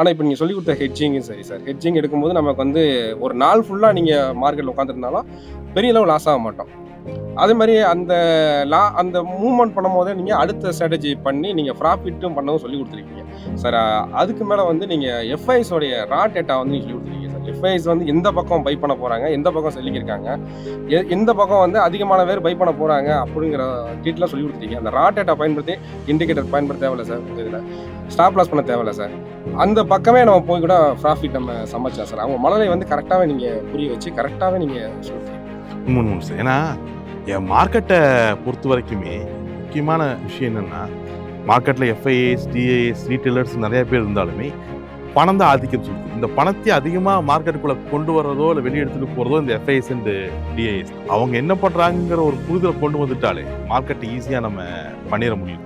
ஆனால் இப்போ நீங்கள் சொல்லி கொடுத்த ஹெட்ஜிங்கும் சரி சார் ஹெட்ஜிங் எடுக்கும்போது நமக்கு வந்து ஒரு நாள் ஃபுல்லாக நீங்கள் மார்க்கெட்டில் உட்காந்துருந்தாலும் பெரிய அளவு லாஸ் ஆக மாட்டோம். அதே மாதிரி அந்த லா அந்த மூவ்மெண்ட் பண்ணும்போதே நீங்கள் அடுத்த ஸ்ட்ராட்டஜி பண்ணி நீங்கள் ப்ராஃபிட்டும் பண்ணவும் சொல்லி கொடுத்துருக்கீங்க. சார் அதுக்கு மேலே வந்து நீங்கள் எஃப்ஐஸோடைய ரா டேட்டா வந்து நீங்கள் சொல்லி எஃப்ஐஸ் வந்து எந்த பக்கம் பை பண்ண போகிறாங்க எந்த பக்கம் செல்லிங் இருக்காங்க எ- எந்த பக்கம் வந்து அதிகமான பேர் பை பண்ண போகிறாங்க அப்படிங்கிற டீட்டெயிலாக சொல்லி கொடுத்துருக்கீங்க அந்த ரா டேட்டா பயன்படுத்தி இண்டிகேட்டர் பயன்படுத்த தேவையில்ல சார் இதில். ஸ்டாப் லாஸ் பண்ண தேவையில்ல சார் அந்த பக்கமே நம்ம போய் கூட ப்ராஃபிட் நம்ம சமைச்சா சார் அவங்க மழலை வந்து கரெக்டாகவே நீங்கள் புரிய வச்சு கரெக்டாகவே நீங்கள் சொல்லுங்கள் மூணு மூணு சார் ஏன்னா என் மார்க்கெட்டை பொறுத்த வரைக்குமே முக்கியமான விஷயம் என்னென்னா மார்க்கெட்டில் எஃப்ஐஏஸ் டிஏஎஸ் ரீட்டெயிலர்ஸ் நிறைய பேர் இருந்தாலுமே பணம் தான் ஆதிக்கம் சொல்லுது இந்த பணத்தை அதிகமாக மார்க்கெட்டுக்குள்ளே கொண்டு வர்றதோ இல்லை வெளியே எடுத்துகிட்டு போகிறதோ இந்த எஃப்ஐஎஸ் அண்ட் டிஐஎஸ் அவங்க என்ன பண்ணுறாங்கிற ஒரு புரிதலை கொண்டு வந்துட்டாலே மார்க்கெட்டை ஈஸியாக நம்ம பண்ணிட முடியும்.